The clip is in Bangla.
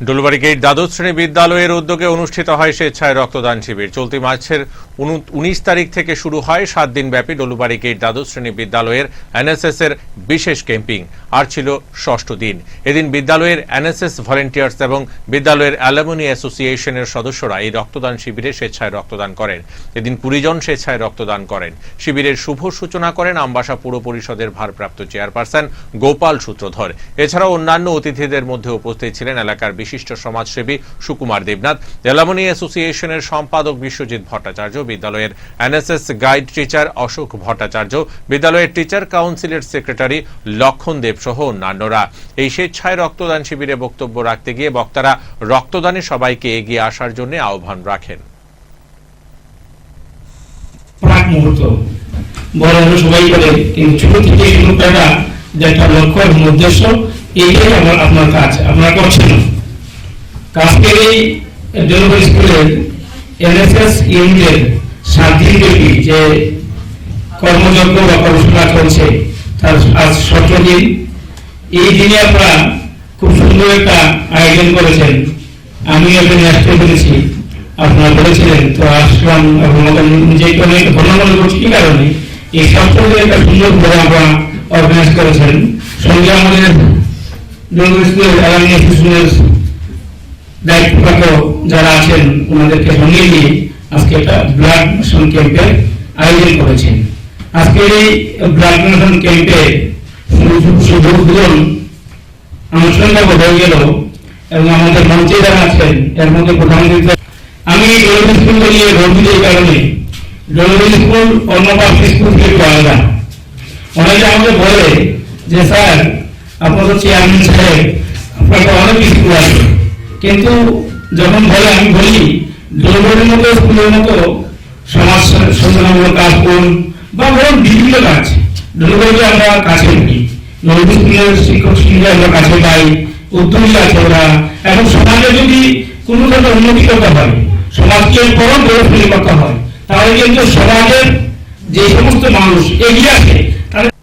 ডুলুবাড়ি গেট দ্বাদশ শ্রেণি বিদ্যালয়ের উদ্যোগে অনুষ্ঠিত হয় স্বেচ্ছায় রক্তদান শিবির। চলতি মার্চের উনিশ তারিখ থেকে শুরু হয় সাত দিন ব্যাপী ডলুবাড়ি গেট দ্বাদশ শ্রেণি বিদ্যালয়ের এনএসএস এর বিশেষ ক্যাম্পিং। আর ছিল ষষ্ঠ দিন। এদিন বিদ্যালয়ের এনএসএস ভলেন্টিয়ার্স এবং বিদ্যালয়ের অ্যালামনি অ্যাসোসিয়েশনের সদস্যরা এই রক্তদান শিবিরে স্বেচ্ছায় রক্তদান করেন। এদিন কুড়িজন স্বেচ্ছায় রক্তদান করেন। শিবিরের শুভ সূচনা করেন আমবাসা পুর পরিষদের ভারপ্রাপ্ত চেয়ারপারসন গোপাল সূত্রধর। এছাড়াও অন্যান্য অতিথিদের মধ্যে উপস্থিত ছিলেন এলাকার বিশিষ্ট সমাজসেবী সুকুমার দেবনাথ এলামনি অ্যাসোসিয়েশনের সম্পাদক বিশ্বজিৎ ভট্টাচার্য, বিদ্যালয়ের NSS guide teacher Ashok Bhattacharya, বিদ্যালয়ের টিচার কাউন্সিলের সেক্রেটারি লক্ষণ দেব সহ অন্যান্যরা। এই স্বেচ্ছায় রক্তদান শিবিরে বক্তব্য রাখতে গিয়ে বক্তারা রক্তদানে সবাইকে এগিয়ে আসার জন্য আহ্বান রাখেন। ছোট থেকে একটা লক্ষ্য এবং উদ্দেশ্য আমার আপনার কাজ। আপনারা করছেন আজকের এই ডেলিভারি স্কুলের এনএসএস ইউনিটের ব্যাপী যে কর্মযজ্ঞ বা কর্মশালা চলছে তার আজ ষষ্ঠ দিন। এই দিনে আপনারা খুব সুন্দর একটা আয়োজন করেছেন। আমি এখানে আসতে পেরেছি। আপনারা বলেছিলেন, তো আসলাম এবং নিজেকে অনেক ধন্যবাদ করছি। কি কারণে? এই সপ্তাহে একটা সুন্দর প্রোগ্রাম আপনারা অর্গানাইজ করেছেন। সঙ্গে আমাদের ডোনার স্কুলের আগামী যারা আছেন, ওনাদেরকে সঙ্গে নিয়ে আজকে একটা ব্লাড ডোনেশন ক্যাম্পের আয়োজন করেছেন। আজকের এই ব্লাড ডোনেশন ক্যাম্পে এবং আমাদের মঞ্চে যারা আছেন মধ্যে আমি স্কুল কারণে স্কুল অন্য স্কুল আমাকে বলে যে, স্যার আপনাদের চেয়ারম্যান সাহেব, আপনার অনেক স্কুল আছে। কিন্তু যখন বলে আমি বলি ডোলবের মতো, স্কুলের মতো, সমাজ সচেতনামূলক কাজ করুন, বা বরং বিভিন্ন কাজ। ডোলবেরকে আমরা কাছে নিই নদী স্কুলের শিক্ষক শিক্ষিকা আমরা কাছে পাই, উদ্যোগী আছে ওরা। এবং সমাজে যদি কোনো ধরনের উন্নতি করতে হয়, সমাজকে বরং গড়ে করতে হয়, তাহলে কিন্তু সমাজের যে সমস্ত মানুষ এগিয়ে আসে